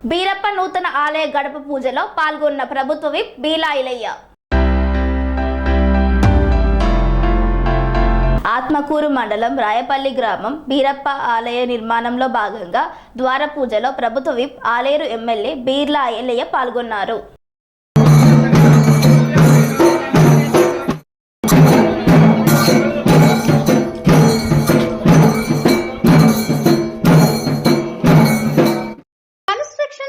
బీరప్ప నూతన ఆలయ గడప పూజలో పాల్గొన్న ప్రభుత్వ విప్ బీలాయిలయ్య. ఆత్మకూరు మండలం రాయపల్లి గ్రామం బీరప్ప ఆలయ నిర్మాణంలో భాగంగా ద్వార పూజలో ప్రభుత్వ విప్ ఆలేరు ఎమ్మెల్యే బీర్లా ఐలయ్య పాల్గొన్నారు.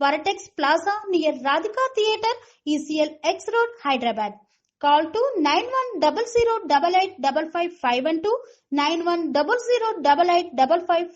Varatex Plaza near Radhika Theatre, ECL X Road, Hyderabad. Call to 9100885551 91008855